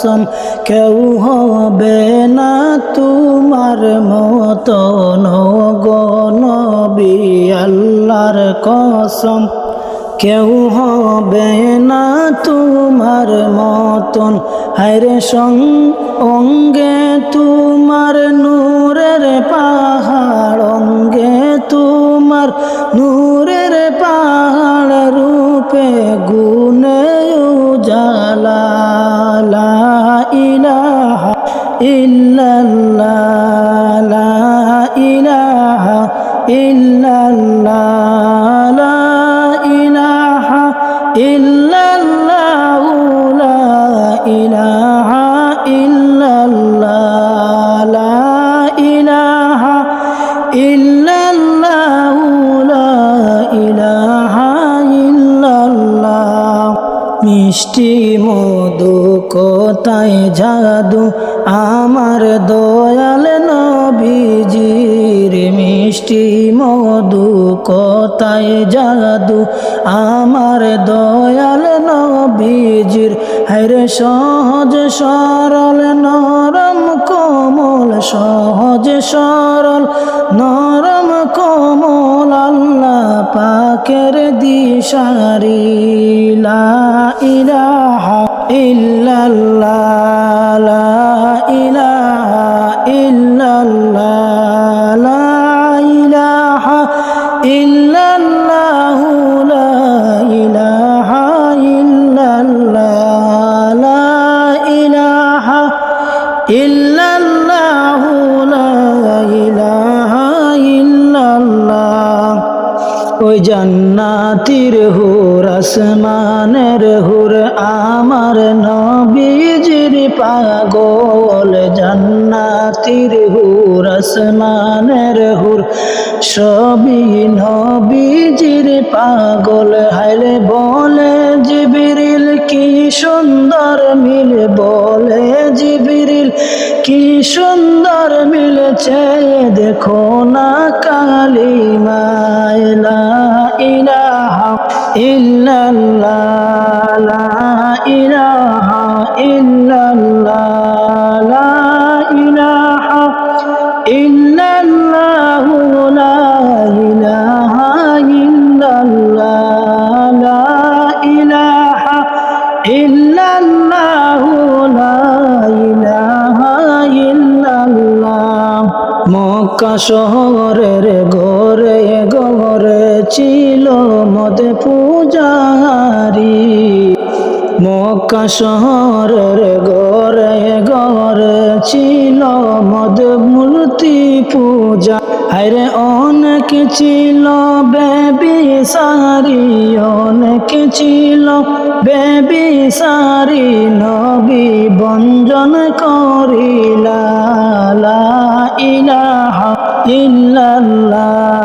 কসম, কেউ হবে না তোমার মতন গো নবী আল্লাহর কসম। কেউ হবে না তোমার মতন, হায়রে সং অঙ্গে তোমার নূরের পাহাড়, অঙ্গে তোমার নূরের ইল্লাল্লাহ লা ইলাহা ইল্লাল্লাহ লা ইলাহা ইল্লাল্লাহ লা ইলাহা ইল্লাল্লাহ লা ইলাহা ইল্লাল্লাহ লা ইলাহা মিষ্টি মিষ্টি মধু কোথায় জাদু, আমার দয়াল নবীজির। হরে সহজ সরল, নরম কোমল, সহজ সরল, নরম কোমল, আল্লাহ পাকের দিশারি। লা ইলাহা ইল্লাল্লাহ, লা ইলাহা ইল্লাল্লাহ। ইল্লাল্লাহ ওই জান্নাতির হুর, আসমানের হুর, আমার নবীজির পাগল। জান্নাতির হুর, আসমানের হুর, সবই নবীজির পাগল। হাইলে বলে জিবিরিল কি সুন্দর মিল বলে জিবিরিল কি সুন্দর মিলেছে দেখো না কালিমা লা ইলাহা ইল্লাল্লাহ। ইল্লাল্লাহ লা ইলাহা ইল্লাল্লাহ। মক্কা শহরের ঘরে ঘরে ছিল মদ পূজারি। মক্কা শহরের ঘরে ঘরে ছিল মদ মূর্তি পূজা। হায়রে অনেক ছিল বেবি সারি, অনেক ছিল বেবি সারি, নবী বঞ্জন করিলা ইলাহা ইল্লাল্লাহ।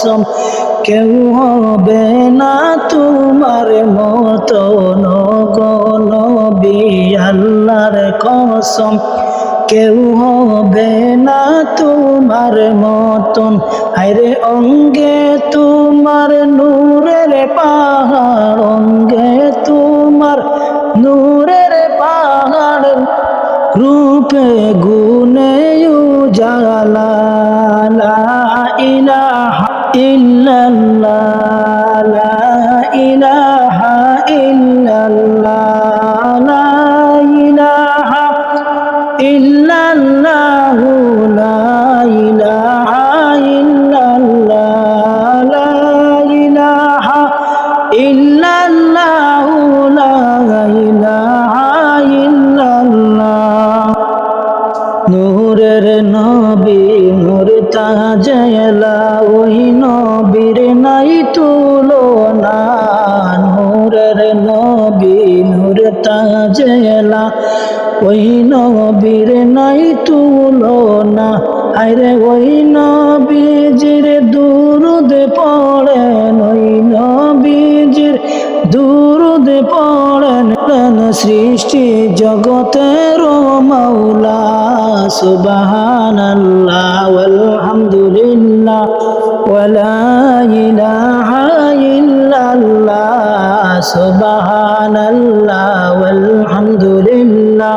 কসম, কেউ হবে না তোমার মতো নবী আল্লাহর কসম। কেউ হবে না তোমার মতন, হায়রে অঙ্গে তোমার নূরের পাহাড়, অঙ্গে তোমার নূরের পাহাড়। রূপে গুনে উজালা ইলাহা ইল্লাল্লাহ, লা ইলাহা ইল্লাল্লাহু, লা ইলাহা ইল্লাল্লাহ, লা ইলাহা ইল্লাল্লাহু, লা ইলাহা ইল্লাল্লাহ। নূরের নবী নূর ওই নবীর নাই তুলনা। আরে ওই নবীজির দুরুদ পড়েন, ওই নবীজির দুরুদ পড়েন। সৃষ্টি জগতের মাওলা, সুবহানাল্লাহ আলহামদুলিল্লাহ ওয়ালা ইলাহা ইল্লাল্লাহ, সুবহানাল্লাহ আলহামদুলিল্লাহ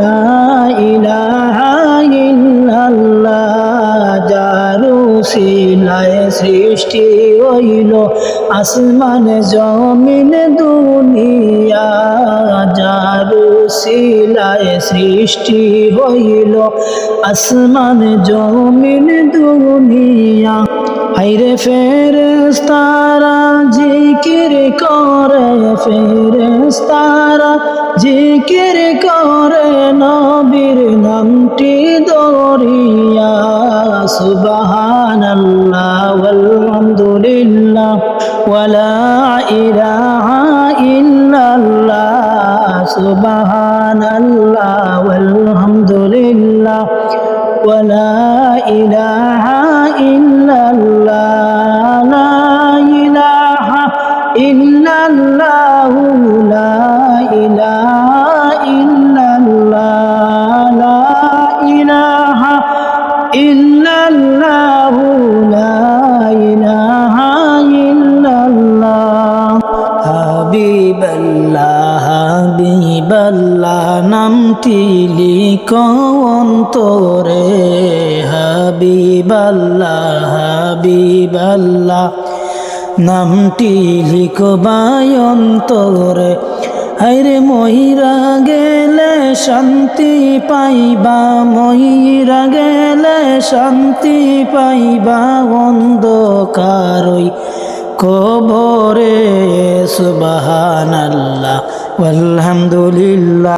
ইলাহা সৃষ্টি হইল। আসমান, জমিন, দুনিয়া, যারু সিলায় সৃষ্টি হইল। আসমান, জমিন, দুনিয়া হাইরে ফেরেস্তারা জিকির করে ফেরেস্তারা জিকির করে নবীর নামটি দরিয়া। সুবহানাল্লাহ আলহামদুলিল্লাহ ওয়ালা ইলাহা ইল্লাল্লাহ আলহামদুলিল্লাহ ওয়ালা ইলাহা ইল্লাল্লাহ। লিখো অন্তরে হাবিব আল্লাহ হাবিব আল্লাহ নামটি লিখবাই অন্তরে। হাইরে মহিরা গেলে শান্তি পাইবা, মহিরা গেলে শান্তি পাইবা। অন্ধকারই কবরে, সুবহানাল্লাহ আলহামদুলিল্লাহ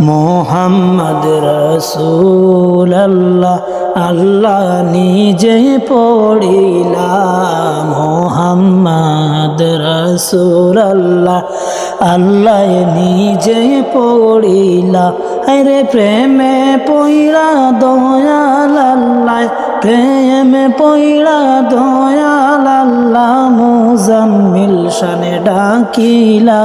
মোহাম্মদ রসুল আল্লাহ নিজে পড়িলা মোহাম্মদ রসুল আল্লাহ নিজে পড়িলা আরে প্রেমে পইড়া দয়াল আল্লাহ প্রেমে পইড়া দয়াল মুজাম্মিল শানে ডাকিলা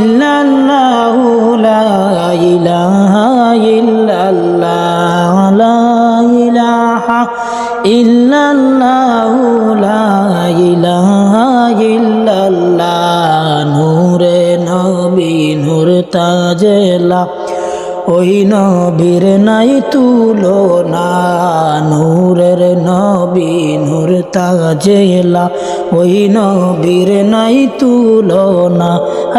নবী নূর তাজেলা, ওই নবীর নাই তুলো না নূরের নবী নূর তাজেলা, ওই নবীর নাই তুলো না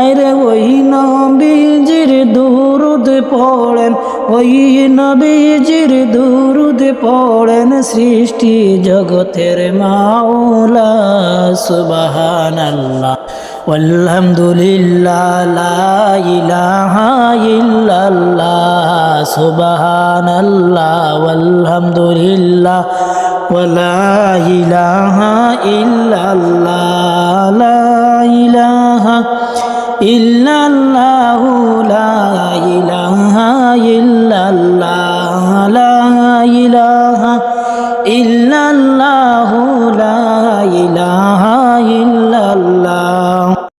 আরে ওই নবীজির দুরুদ পড়েন, ওই নবীজির দুরুদ পড়েন সৃষ্টি জগতের মাওলা সুবাহান আল্লাহ والحمد لله لا إله إلا الله سبحان الله والحمد لله ولا إله إلا الله لا إله إلا الله